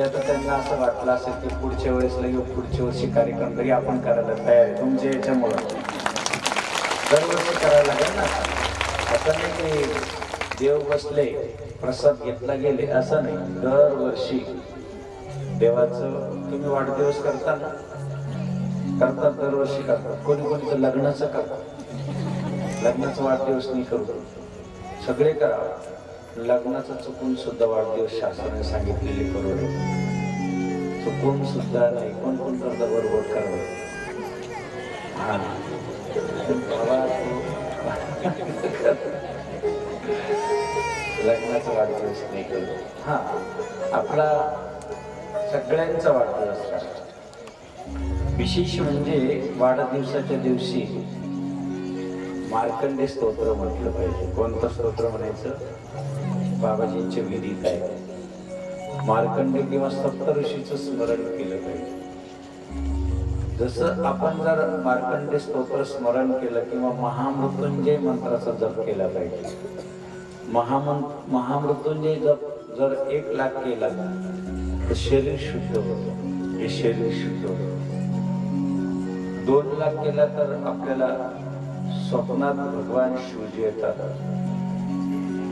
म्हणजे आता त्यांना असं वाटलं असेल की पुढच्या वेळेसला किंवा पुढच्या वर्षी कार्यक्रम तरी आपण करायला तयार आहे तुमच्या याच्यामुळं. दरवर्षी करायला लागेल ना. असं नाही की देव बसले प्रसाद घेतला गेले असं नाही. दरवर्षी. देवाचं तुम्ही वाढदिवस करता ना? करतात दरवर्षी करतात. कोणी कोणी तर लग्नाचं करतात. लग्नाचा वाढदिवस नाही करू सगळे करावं. लग्नाचा चुकून सुद्धा वाढदिवस शासनाने सांगितलेले करू नये चुकून सुद्धा नाही कोण कोण करतं बरोबर करावं हा. लग्नाचा वाढदिवस नाही करू हा. आपला सगळ्यांचा वाढदिवस विशेष म्हणजे वाढदिवसाच्या दिवशी मार्कंडे स्तोत्र म्हटलं पाहिजे. कोणतं स्तोत्र म्हणायचं? बाबाजींच्या विधीत आहे. मार्कंड किंवा सप्तऋषीचं स्मरण केलं पाहिजे. जसं आपण जर मार्कंडे स्तोत्र स्मरण केलं किंवा महामृत्युंजय मंत्राचा जप केला पाहिजे. महामं महामृत्युंजय जप जर एक लाख केला तर शरीर शुद्ध होतं. हे शरीर शुद्ध होतं. दोन लाख केला तर आपल्याला स्वप्नात भगवान शिवजी येतात.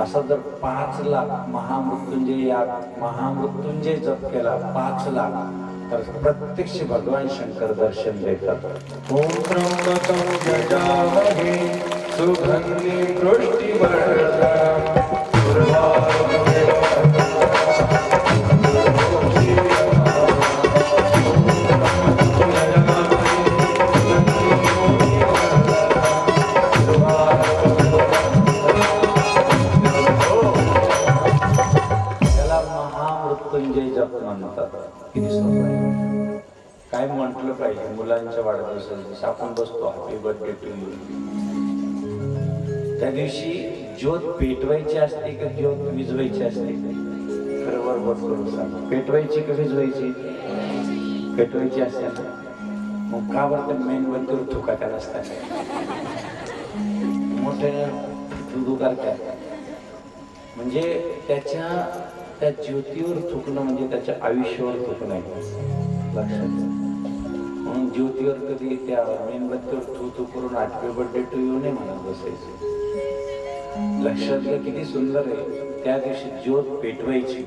असा जर पाच लाख महामृत्युंजय या महामृत्युंजय जप केला पाच लाख तर प्रत्यक्ष भगवान शंकर दर्शन देतात. ओम त्र्यंबकम यजामहे सुगंधी दृष्टी उर्वारुकमिव त्या दिवशी ज्योत पेटवायची असते का ज्योत विजवायची असते? बरोबर बरोबर सांग पेटवायची का विजवायची? पेटवायची असते ना मग का बरं त्या मेणबत्तीवर थुकाट्या नसतात मोठे दुदू करतात. म्हणजे त्याच्या त्या ज्योतीवर थुकणं म्हणजे त्याच्या आयुष्यावर थुकणं आहे. लक्षात म्हणून ज्योतीवर कधी त्या मेणबत्तीवर थू थू करून आठवे बर्थडे टू येऊ नये म्हणत बसायचे. लक्षात घ्या किती सुंदर आहे. त्या दिवशी ज्योत पेटवायची.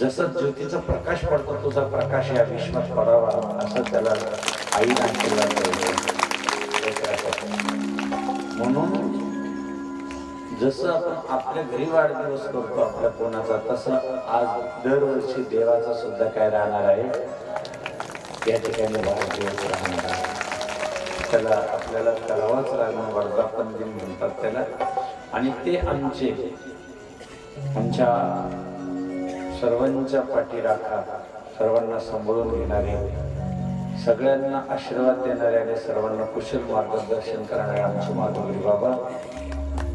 जसं ज्योतीचा प्रकाश पडतो तुझा प्रकाश या विश्वास पडावा असं त्याला आई आशीर्वाद म्हणून जसं आपण आपल्या घरी वाढदिवस करतो आपल्या कोणाचा तसं आज दरवर्षी देवाचा सुद्धा काय राहणार आहे? या ठिकाणी वाढदिवस राहणार. त्याला आपल्याला करावाच लागणार वर्धापन दिन म्हणतात त्याला. आणि ते आमचे आमच्या सर्वांच्या पाठीराखा सर्वांना सांभाळून घेणारे सगळ्यांना आशीर्वाद देणारे आणि सर्वांना कुशल मार्गदर्शन करणारे आमचे माधुरी बाबा.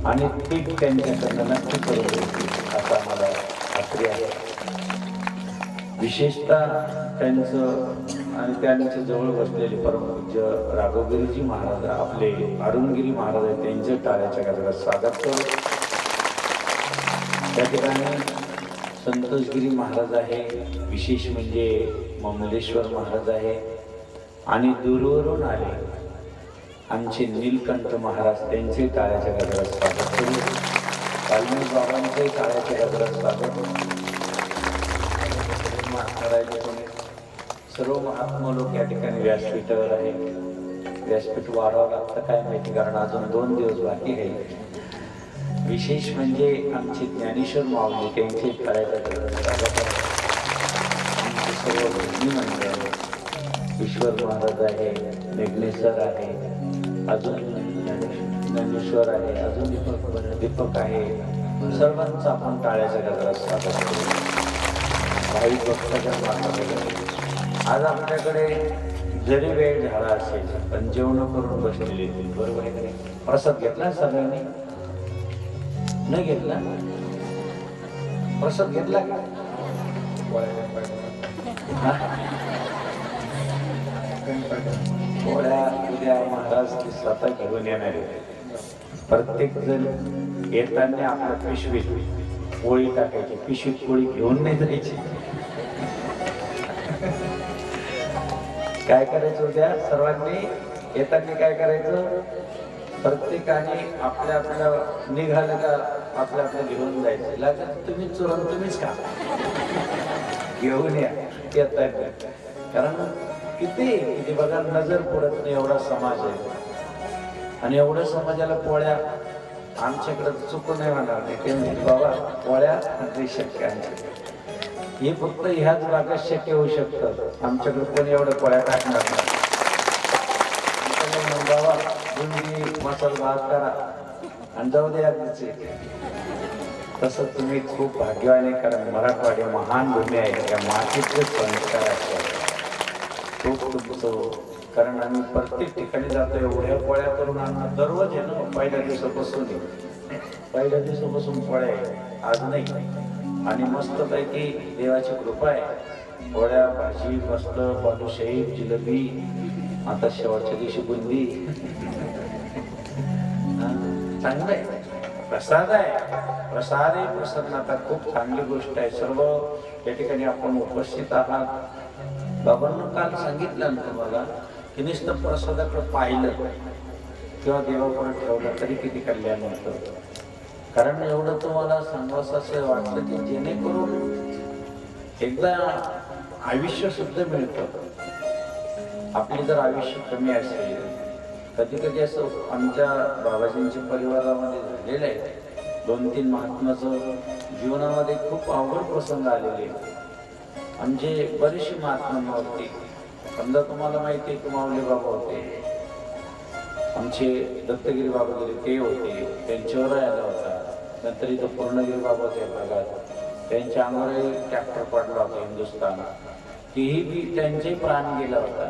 आणि ती त्यांच्याकडनं नक्की करून देतील असा मला खात्री आहे. विशेषतः त्यांचं आणि त्यांच्या जवळ बसलेले परमपूज्य राघवगिरीजी महाराज आपले अरुणगिरी महाराज आहेत त्यांच्या टाळ्याच्या गजरात स्वागत करतो त्या ठिकाणी संतोषगिरी महाराज आहे विशेष म्हणजे ममलेश्वर महाराज आहे आणि दूरवरून आले आमचे नीलकंठ महाराज त्यांचे टाळ्याच्या गजरात स्वागत करू. कालमी बाबांचे टाळ्याच्या गजरात स्वागत. महाराज कोणी सर्व महात्मा लोक या ठिकाणी व्यासपीठावर आहे. व्यासपीठ वाढवा लागतं काय माहिती? कारण अजून दोन दिवस बाकी आहे. विशेष म्हणजे आमचे ज्ञानेश्वर माऊली त्यांचे टाळ्याच्या आहे. सर्व भगिनी मंडळ ईश्वर महाराज आहे मेघनेश्वर आहे अजून ज्ञानेश्वर आहे अजून दीपक दीपक आहे. सर्वांचा आपण टाळ्याचा गजरात स्वागत करू. भाई भक्ताच्या मार्गामध्ये आज आपल्याकडे जरी वेळ झाला असेल पण जेवण करून बसलेले बरोबर आहे का प्रसाद घेतला सगळ्यांनी? न घेतला? प्रसाद घेतला का? पोळ्या उद्या महाराज स्वतः घेऊन येणार आहे प्रत्येक जण येताना आपल्या पिशवीत पोळी टाकायची. पिशवीत पोळी घेऊन नाही जायची. काय करायचं उद्या? सर्वांनी येताना काय करायचं? प्रत्येकाने आपल्या आपल्या निघालं का आपल्या आपल्या घेऊन जायचं. लागत तुम्ही चोरून तुम्हीच खा. घेऊन या. येता कारण किती किती बघा नजर पडत नाही एवढा समाज आहे. आणि एवढ्या समाजाला पोळ्या आमच्याकडे चुकून नाही म्हणणार नाही बाबा पोळ्या आणि शक्य आहे. हे फक्त ह्याच भागात शक्य होऊ शकतं. आमच्याकडे कोणी एवढ्या पोळ्या टाकणार नाही. मसाला भात करा. आणि जाऊ द्या तिचे तसं तुम्ही खूप भाग्यवान आहे कारण मराठवाडी महान भूमी आहे. त्या मातीचे संस्कार असतात खूप तुमचं कारण आम्ही प्रत्येक ठिकाणी जातो एवढ्या पोळ्या करून आणणार दररोज आहे ना पहिल्या दिवसापासून. पहिल्या दिवसापासून पोळ्या आज नाही. आणि मस्तपैकी देवाची कृपा आहे. पोळ्या भाजी मस्त बालुशाही जिलबी आता शेवटच्या दिवशी बुंदी. चांगलं आहे. प्रसाद आहे. प्रसाद आहे प्रसन्नता खूप चांगली गोष्ट आहे. सर्व या ठिकाणी आपण उपस्थित आहात. बाबांना काल सांगितलं ना तुम्हाला की नुसतं प्रसादाकडे पाहिलं. किंवा देवाकडे ठेवलं तरी किती कल्याण होतं. कारण एवढं तुम्हाला सांगावं असं वाटलं की जेणेकरून एकदा आयुष्य सुद्धा मिळतं. आपले जर आयुष्य कमी असेल कधी कधी असं आमच्या बाबाजींच्या परिवारामध्ये झालेलं आहे. दोन तीन महात्माचं जीवनामध्ये खूप अवघड प्रसंग आलेले आहेत. आमचे बरेचसे महात्मा होते समजा तुम्हाला माहिती आहे की माऊली बाबा होते. आमचे दत्तगिरी बाबा गेले ते होते त्यांच्यावर आला होता. नंतर इथं पूर्णगिरी बाबा त्या भागात. त्यांच्या अंगावरही ट्रॅक्टर पडला होता हिंदुस्थान तेही बी त्यांचे प्राण गेला होता.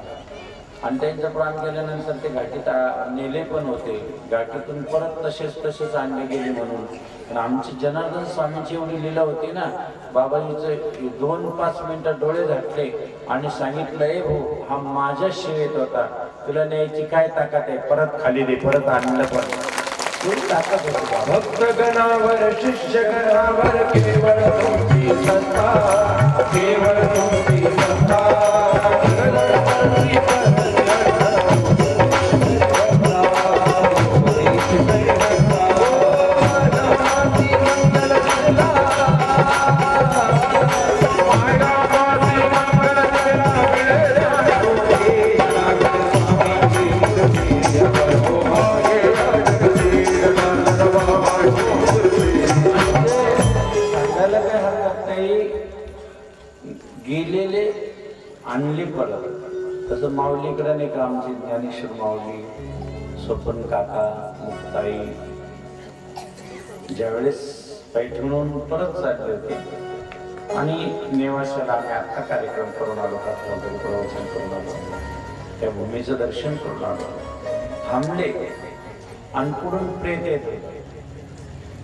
आणि त्यांचा प्राण गेल्यानंतर ते घाटीत आ- नेले पण होते. घाटीतून परत तसेच तसेच आणले गेले म्हणून. पण आमची जनार्दन स्वामींची एवढी लीला होती ना बाबाजीचे दोन पाच मिनिटं डोळे झाटले आणि सांगितलं ए हो हा माझ्या शिवेत होता. तुला न्यायची काय ताकद आहे? परत खाली दे परत आणलं पण. ताकद होती. भक्त गणावर शिष्य गणावर केवळ तसं माऊलीकडे नाही का आमचे ज्ञानेश्वर माऊली स्वपन काका मुक्ताई. ज्यावेळेस पैठणून परत चालले होते आणि नेवाशाला आम्ही आता कार्यक्रम करून आलो कात्रमध्ये प्रवचन करून आलो. त्या भूमीचं दर्शन करून आलो. थांबले. आणि पुढून प्रेत येते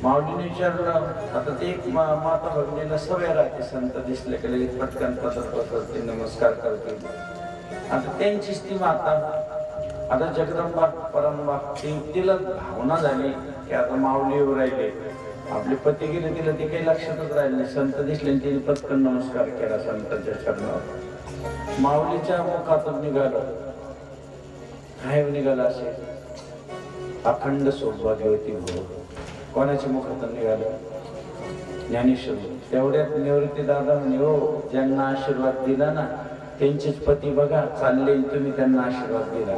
माऊलीने विचारलं आता ते एक मा- माता भगिनीला सवय राहते संत दिसले की लगेच पटकन पसत पसत ते नमस्कार करतील. आता त्यांचीच ती माता. आता जगदंबा परंबा तिला भावना झाली की आता माऊली येऊ राहिले. आपले पती गेले तिला ते काही लक्षातच राहिले नाही. संत दिसले तिने पटकन नमस्कार केला संतांच्या चरणावर. माऊलीच्या मुखातून निघालं. काय निघालं असे. अखंड सौभाग्यवती हो कोणाच्या मुखातून निघालं? ज्ञानेश्वर. तेवढ्यात निवृत्ती दादा म्हणे हो ज्यांना आशीर्वाद दिला ना त्यांचेच पती बघा चालले तुम्ही त्यांना आशीर्वाद दिला.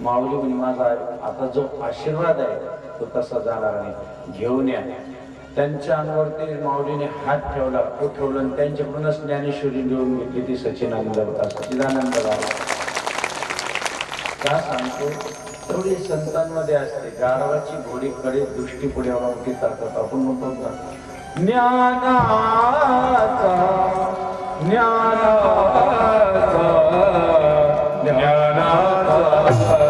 माऊली म्हणजे माझा आता जो आशीर्वाद आहे तो तसा जाणार नाही. घेऊन या. त्यांच्या अनुवरती माऊलीने हात ठेवला तो ठेवला आणि त्यांच्याकडूनच ज्ञानेश्वरी लिहून घेतली ती सचिनानंद होता सचिदानंद झाला का सांगतो? तेवढी संतांमध्ये असते. गारवाची घोडी कडे दृष्टी पुढे मोठी ताकद आपण म्हणतो ज्ञानाचा ज्ञानाचा ज्ञानाचा.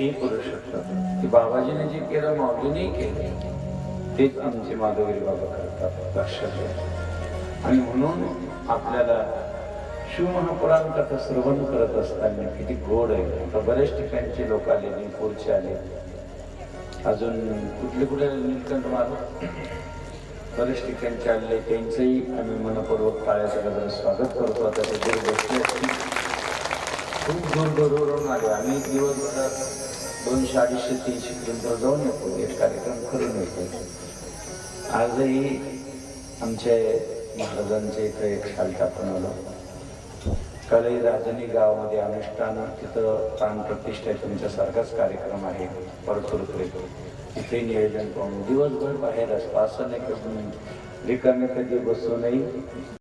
काही करू शकतात. की बाबाजीने जे केलं माऊलीने केले. तेच आमचे माधवरी बाबा करतात लक्षात घ्या आणि म्हणून आपल्याला शिवमहापुराण कथा श्रवण करत असताना किती गोड आहे. आता बऱ्याच ठिकाणचे लोक आले निपूरचे आले. अजून कुठले कुठे नीलकंठ महाराज बरेच ठिकाणचे आलेले त्यांचंही आम्ही मनपूर्वक टाळ्याचं गजर स्वागत करतो. आता ते दूर बसले खूप दूर दूरवरून आले. आम्ही दिवसभरात दोनशे अडीचशे तीनशे किलोमीटर जाऊन येतो. एक कार्यक्रम करून येतो. आजही आमच्या महाराजांच्या इथं एक शाल टाकून आलो. कलई राजनी गावामध्ये अनुष्ठान तिथं प्राणप्रतिष्ठा तुमच्यासारखाच कार्यक्रम आहे. परतुरकडे. तिथे नियोजन पाहून दिवसभर बाहेर असतो. असं नाही करून रिकामे कधी बसू नाही.